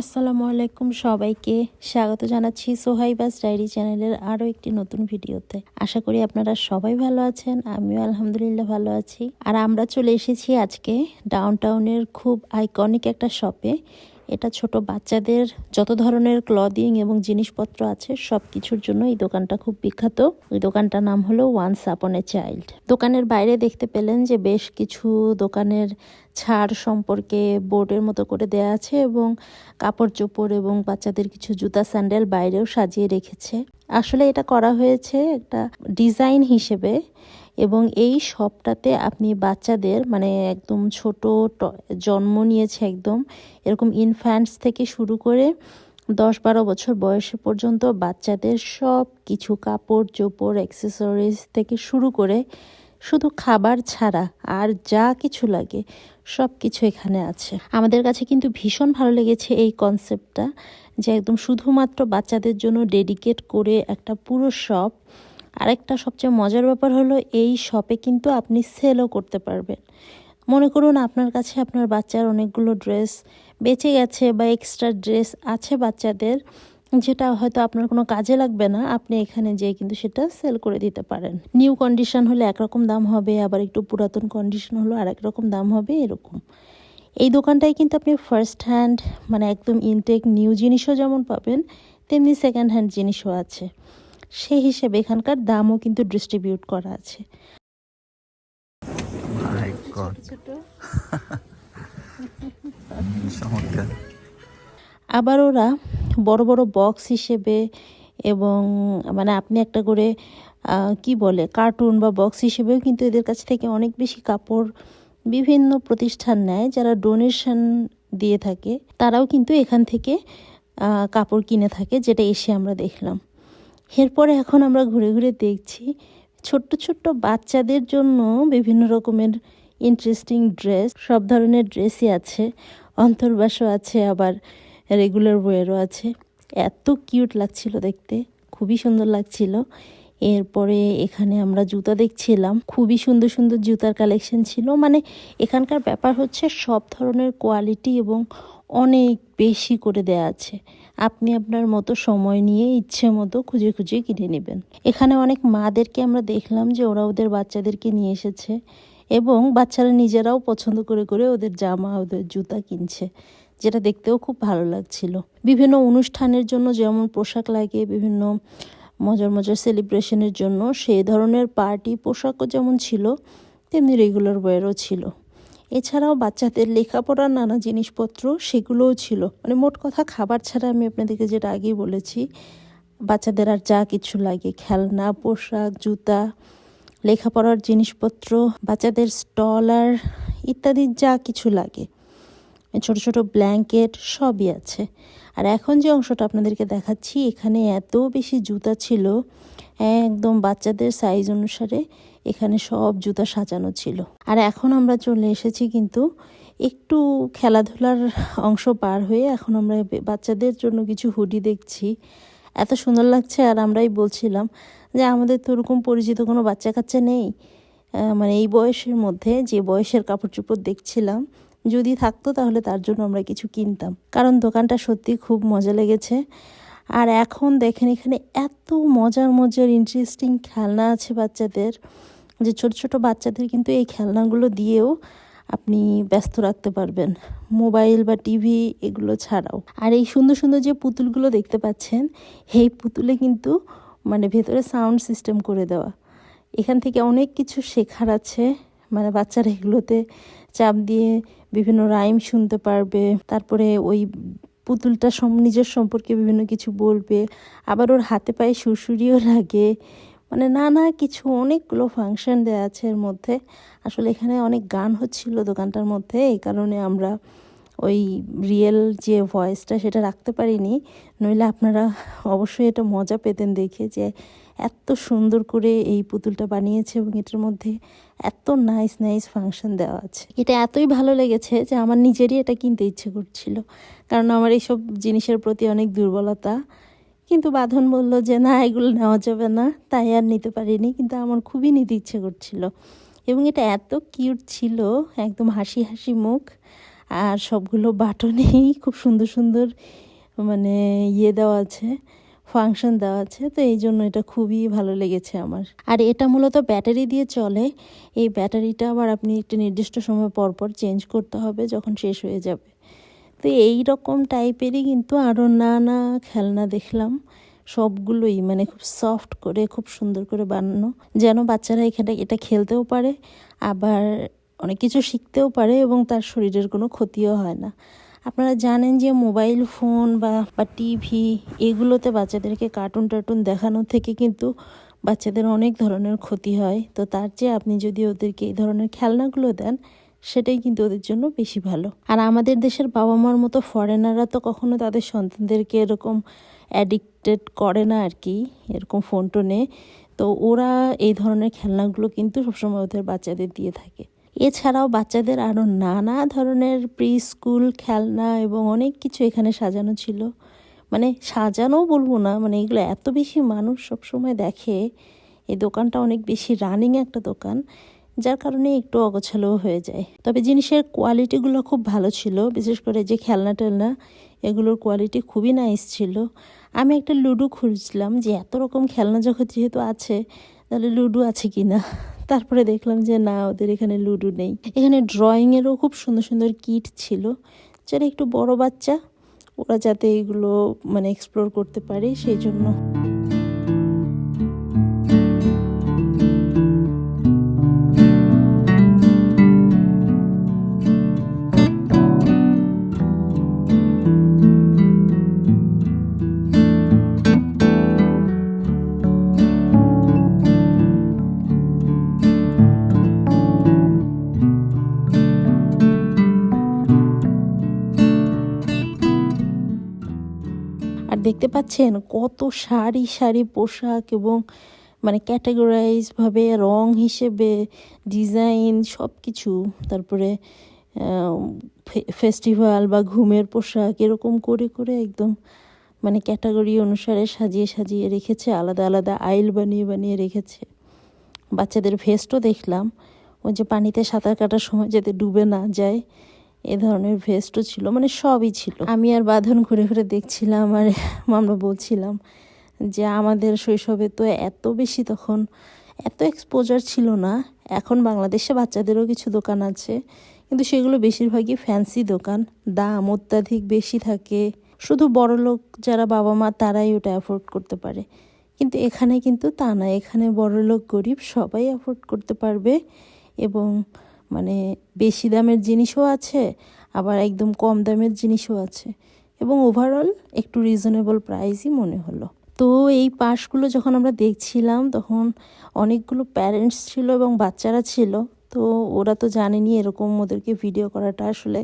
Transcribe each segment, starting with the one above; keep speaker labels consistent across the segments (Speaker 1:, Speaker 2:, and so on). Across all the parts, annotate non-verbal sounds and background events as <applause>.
Speaker 1: আসসালামু আলাইকুম সবাইকে। স্বাগত জানাচ্ছি সোহাইবাস ডায়েরি চ্যানেলের আরও একটি নতুন ভিডিওতে। আশা করি আপনারা সবাই ভালো আছেন, আমিও আলহামদুলিল্লাহ ভালো আছি। আর আমরা চলে এসেছি আজকে ডাউন টাউনের খুব আইকনিক একটা শপে এটা ছোট বাচ্চাদের যত ধরনের ক্লদিং এবং জিনিসপত্র আছে, সব কিছুর জন্য এই দোকানটা খুব বিখ্যাত। ওই দোকানটার নাম হলো ওয়ান্স আপন এ চাইল্ড দোকানের বাইরে দেখতে পেলেন যে বেশ কিছু দোকানের ছাড় সম্পর্কে বোর্ডের মতো করে দেয়া আছে এবং কাপড় চোপড় এবং বাচ্চাদের কিছু জুতা, স্যান্ডেল বাইরেও সাজিয়ে রেখেছে। আসলে এটা করা হয়েছে একটা ডিজাইন হিসেবে। এবং এই শপটাতে আপনি বাচ্চাদের মানে একদম ছোট জন্ম নিয়েছে একদম, এরকম ইনফ্যান্টস থেকে শুরু করে দশ বারো বছর বয়সে পর্যন্ত বাচ্চাদের সব কিছু, কাপড়, চোপড় অ্যাক্সেসরিজ থেকে শুরু করে শুধু খাবার ছাড়া আর যা কিছু লাগে সব কিছু এখানে আছে। আমাদের কাছে কিন্তু ভীষণ ভালো লেগেছে এই কনসেপ্টটা যে একদম শুধুমাত্র বাচ্চাদের জন্য ডেডিকেট করে একটা পুরো শপ আরেকটা সবচেয়ে মজার ব্যাপার হলো, এই শপে কিন্তু আপনি সেলও করতে পারবেন। মনে করুন আপনার কাছে আপনার বাচ্চার অনেকগুলো ড্রেস বেঁচে গেছে বা এক্সট্রা ড্রেস আছে বাচ্চাদের, যেটা হয়তো আপনার কোনো কাজে লাগবে না, আপনি এখানে যেয়ে কিন্তু সেটা সেল করে দিতে পারেন। নিউ কন্ডিশন হলে একরকম দাম হবে, আবার একটু পুরাতন কন্ডিশন হলো আরেক রকম দাম হবে, এরকম। এই দোকানটায় কিন্তু আপনি ফার্স্ট হ্যান্ড মানে একদম ইনটেক নিউ জিনিসও যেমন পাবেন, তেমনি সেকেন্ড হ্যান্ড জিনিসও আছে। সেই হিসেবে এখানকার দামও কিন্তু ডিস্ট্রিবিউট করা আছে। <laughs> আবার ওরা বড় বড় বক্স হিসেবে এবং মানে আপনি একটা করে কি বলে কার্টুন বা বক্স হিসেবেও কিন্তু এদের কাছ থেকে অনেক বেশি কাপড় বিভিন্ন প্রতিষ্ঠান নেয় যারা ডোনেশন দিয়ে থাকে। তারাও কিন্তু এখান থেকে কাপড় কিনে থাকে যেটা এসে আমরা দেখলাম। এরপরে এখন আমরা ঘুরে ঘুরে দেখছি ছোট্ট ছোট্ট বাচ্চাদের জন্য বিভিন্ন রকমের ইন্টারেস্টিং ড্রেস সব ধরনের ড্রেসই আছে। অন্তর্বাসও আছে, আবার রেগুলার ওয়েরও আছে। এত কিউট লাগছিল দেখতে, খুবই সুন্দর লাগছিল। এরপরে এখানে আমরা জুতা দেখছিলাম, খুবই সুন্দর সুন্দর জুতার কালেকশন ছিল। মানে এখানকার ব্যাপার হচ্ছে সব ধরনের কোয়ালিটি এবং অনেক বেশি করে দেয়া আছে। আপনি আপনার মতো সময় নিয়ে ইচ্ছে মতো খুঁজে খুঁজে কিনে নেবেন। এখানে অনেক মাদেরকে আমরা দেখলাম যে ওরা ওদের বাচ্চাদেরকে নিয়ে এসেছে এবং বাচ্চারা নিজেরাও পছন্দ করে করে ওদের জামা, ওদের জুতা কিনছে, যেটা দেখতেও খুব ভালো লাগছিল। বিভিন্ন অনুষ্ঠানের জন্য যেমন পোশাক লাগে, বিভিন্ন মজার মজার সেলিব্রেশনের জন্য সেই ধরনের পার্টি পোশাকও যেমন ছিল, তেমনি রেগুলার ওয়্যারও ছিল। এছাড়াও বাচ্চাদের লেখাপড়ার নানা জিনিসপত্র সেগুলোও ছিল। মানে মোট কথা খাবার ছাড়া আমি আপনাদেরকে যেটা আগেই বলেছি, বাচ্চাদের আর যা কিছু লাগে, খেলনা, পোশাক, জুতা, লেখাপড়ার জিনিসপত্র, বাচ্চাদের স্টলার ইত্যাদি যা কিছু লাগে। ছোট ছোট ব্ল্যাঙ্কেট সবই আছে। আর এখন যে অংশটা আপনাদেরকে দেখাচ্ছি, এখানে এত বেশি জুতা ছিল, একদম বাচ্চাদের সাইজ অনুসারে এখানে সব জুতা সাজানো ছিল। আর এখন আমরা চলে এসেছি কিন্তু একটু খেলাধুলার অংশ পার হয়ে এখন আমরা বাচ্চাদের জন্য কিছু হুডি দেখছি। এত সুন্দর লাগছে আর আমরাই বলছিলাম যে আমাদের তো ওরকম পরিচিত কোনো বাচ্চা কাচ্চা নেই মানে এই বয়সের মধ্যে যে বয়সের কাপড় চোপড় দেখছিলাম, যদি থাকতো তাহলে তার জন্য আমরা কিছু কিনতাম। কারণ দোকানটা সত্যি খুব মজা লেগেছে। আর এখন দেখেন এখানে এত মজার মজার ইন্টারেস্টিং খেলনা আছে বাচ্চাদের, যে ছোট ছোট বাচ্চাদের কিন্তু এই খেলনাগুলো দিয়েও আপনি ব্যস্ত রাখতে পারবেন, মোবাইল বা টিভি এগুলো ছাড়াও। আর এই সুন্দর সুন্দর যে পুতুলগুলো দেখতে পাচ্ছেন, এই পুতুলে কিন্তু মানে ভেতরে সাউন্ড সিস্টেম করে দেওয়া। এখান থেকে অনেক কিছু শেখার আছে মানে বাচ্চারা এগুলোতে চাপ দিয়ে বিভিন্ন রাইম শুনতে পারবে, তারপরে ওই পুতুলটা নিজের সম্পর্কে বিভিন্ন কিছু বলবে, আবার ওর হাতে পায়ে সুরসুরিও লাগে। মানে নানা কিছু, অনেকগুলো ফাংশন দেওয়া আছে এর মধ্যে। আসলে এখানে অনেক গান হচ্ছিল দোকানটার মধ্যে, এই কারণে আমরা ওই রিয়েল যে ভয়েসটা সেটা রাখতে পারিনি, নইলে আপনারা অবশ্যই এটা মজা পেতেন দেখে যে এত সুন্দর করে এই পুতুলটা বানিয়েছে এবং এটার মধ্যে এত নাইস নাইস ফাংশন দেওয়া আছে। এটা এতই ভালো লেগেছে যে আমার নিজেরই এটা কিনতে ইচ্ছে করছিল। কারণ আমার এইসব জিনিসের প্রতি অনেক দুর্বলতা। কিন্তু বাঁধন বলল যে, না, এগুলো নেওয়া যাবে না। তাই আর নিতে পারিনি, কিন্তু আমার খুবই নিতে ইচ্ছে করছিল। এবং এটা এত কিউট ছিল, একদম হাসি হাসি মুখ। আর সবগুলো বাটনেই খুব সুন্দর সুন্দর মানে ইয়ে দেওয়া আছে ফাংশন দেওয়া আছে, তো এই জন্য এটা খুবই ভালো লেগেছে আমার। আর এটা মূলত ব্যাটারি দিয়ে চলে, এই ব্যাটারিটা আবার আপনি একটা নির্দিষ্ট সময় পর পর চেঞ্জ করতে হবে যখন শেষ হয়ে যাবে। তো এই রকম টাইপেরই কিন্তু আরও নানা খেলনা দেখলাম, সবগুলোই মানে খুব সফট করে, খুব সুন্দর করে বানানো, যেন বাচ্চারা এখানে এটা খেলতেও পারে, আবার অনেক কিছু শিখতেও পারে এবং তার শরীরের কোনো ক্ষতিও হয় না। আপনারা জানেন যে মোবাইল ফোন বা বা টিভি এগুলোতে বাচ্চাদেরকে কার্টুন টার্টুন দেখানো থেকে কিন্তু বাচ্চাদের অনেক ধরনের ক্ষতি হয়। তো তার চেয়ে আপনি যদি ওদেরকে এই ধরনের খেলনাগুলো দেন, সেটাই কিন্তু ওদের জন্য বেশি ভালো। আর আমাদের দেশের বাবা মার মতো ফরেনাররা তো কখনো তাদের সন্তানদেরকে এরকম অ্যাডিক্টেড করে না আর কি, এরকম ফোন টোনে তো ওরা এই ধরনের খেলনাগুলো কিন্তু সবসময় ওদের বাচ্চাদের দিয়ে থাকে। এছাড়াও বাচ্চাদের আরও নানা ধরনের প্রি স্কুল খেলনা এবং অনেক কিছু এখানে সাজানো ছিল। মানে সাজানোও বলব না মানে এগুলো এত বেশি মানুষ সবসময় দেখে। এই দোকানটা অনেক বেশি রানিং একটা দোকান, যার কারণে একটু অগোছালো হয়ে যায়। তবে জিনিসের কোয়ালিটিগুলো খুব ভালো ছিল, বিশেষ করে যে খেলনা টেলনা, এগুলোর কোয়ালিটি খুবই নাইস ছিল। আমি একটা লুডো খুঁজলাম যে এত রকম খেলনা যখন যেহেতু আছে, তাহলে লুডো আছে কি না তারপরে দেখলাম যে না, ওদের এখানে লুডো নেই। এখানে ড্রয়িংয়েরও খুব সুন্দর সুন্দর কিট ছিল। যারা একটু বড় বাচ্চা, ওরা যাতে এগুলো মানে এক্সপ্লোর করতে পারে, সেই জন্য। দেখতে পাচ্ছেন কত সারি সারি পোশাক এবং মানে ক্যাটাগরাইজ ভাবে, রং হিসেবে ডিজাইন সব কিছু তারপরে ফেস্টিভ্যাল বা ঘুমের পোশাক এরকম করে করে একদম মানে ক্যাটাগরি অনুসারে সাজিয়ে সাজিয়ে রেখেছে, আলাদা আলাদা আইল বানিয়ে বানিয়ে রেখেছে। বাচ্চাদের ভেস্টও দেখলাম, ওই যে পানিতে সাঁতার কাটার সময় যাতে ডুবে না যায় এ ধরনের ভেস্টও ছিল মানে সবই ছিল। আমি আর বাঁধন ঘুরে ঘুরে দেখছিলাম আর <laughs> আমরা বলছিলাম যে আমাদের শৈশবে তো এত বেশি তখন এত এক্সপোজার ছিল না, এখন বাংলাদেশে বাচ্চাদেরও কিছু দোকান আছে, কিন্তু সেগুলো বেশিরভাগই ফ্যান্সি দোকান, দাম অত্যাধিক বেশি থাকে, শুধু বড় লোক যারা বাবা মা তারাই ওটা অ্যাফোর্ড করতে পারে। কিন্তু এখানে কিন্তু তা না, এখানে বড় লোক গরিব সবাই অ্যাফোর্ড করতে পারবে এবং মানে বেশি দামের জিনিসও আছে, আবার একদম কম দামের জিনিসও আছে। এবং ওভারঅল একটু রিজনেবল প্রাইসই মনে হলো। তো এই পাশগুলো যখন আমরা দেখছিলাম, তখন অনেকগুলো প্যারেন্টস ছিল এবং বাচ্চারা ছিল। তো ওরা তো জানেনি এরকম ওদেরকে ভিডিও করাটা আসলে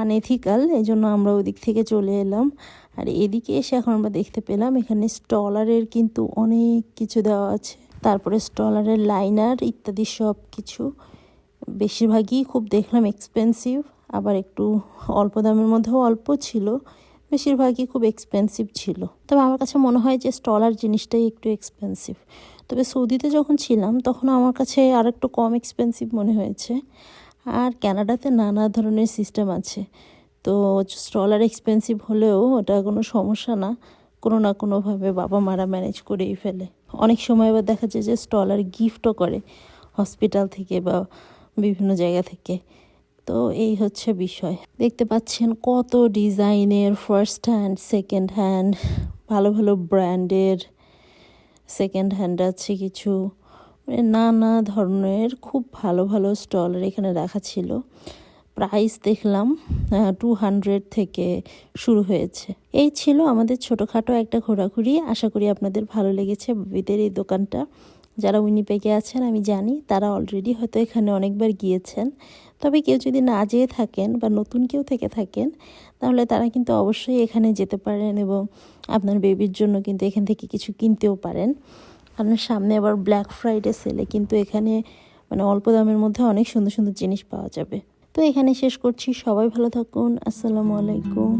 Speaker 1: আনএথিক্যাল এই জন্য আমরা ওই দিক থেকে চলে এলাম। আর এদিকে এসে এখন আমরা দেখতে পেলাম, এখানে স্টলারের কিন্তু অনেক কিছু দেওয়া আছে। তারপরে স্টলারের লাইনার ইত্যাদি সব কিছু বেশিরভাগই খুব দেখলাম এক্সপেন্সিভ আবার একটু অল্প দামের মধ্যেও অল্প ছিল, বেশিরভাগই খুব এক্সপেন্সিভ ছিল। তবে আমার কাছে মনে হয় যে স্টলার জিনিসটাই একটু এক্সপেন্সিভ তবে সৌদিতে যখন ছিলাম তখন আমার কাছে আর একটু কম এক্সপেন্সিভ মনে হয়েছে। আর ক্যানাডাতে নানা ধরনের সিস্টেম আছে। তো স্টলার এক্সপেন্সিভ হলেও ওটা কোনো সমস্যা না। কোনো না কোনোভাবে বাবা মারা ম্যানেজ করেই ফেলে। অনেক সময় আবার দেখা যায় যে স্টলার গিফটও করে। হসপিটাল থেকে বা বিভিন্ন জায়গা থেকে। তো এই হচ্ছে বিষয়। দেখতে পাচ্ছেন কত ডিজাইনের ফার্স্ট হ্যান্ড সেকেন্ড হ্যান্ড ভালো ভালো ব্র্যান্ডের সেকেন্ড হ্যান্ড আছে কিছু। মানে নানা ধরনের খুব ভালো ভালো স্টলের এখানে রাখা ছিল। প্রাইস দেখলাম টু হান্ড্রেড থেকে শুরু হয়েছে। এই ছিল আমাদের ছোটোখাটো একটা ঘোরাঘুরি। আশা করি আপনাদের ভালো লেগেছে বিদের এই দোকানটা। যারা উইনিপেগে আছেন, আমি জানি তারা অলরেডি হয়তো এখানে অনেকবার গিয়েছেন। তবে কেউ যদি না যেয়ে থাকেন বা নতুন কেউ থেকে থাকেন, তাহলে তারা কিন্তু অবশ্যই এখানে যেতে পারেন এবং আপনার বেবির জন্য কিন্তু এখান থেকে কিছু কিনতেও পারেন। কারণ সামনে আবার ব্ল্যাক ফ্রাইডে সেলে কিন্তু এখানে মানে অল্প দামের মধ্যে অনেক সুন্দর সুন্দর জিনিস পাওয়া যাবে। তো এখানে শেষ করছি। সবাই ভালো থাকুন। আসসালামু আলাইকুম।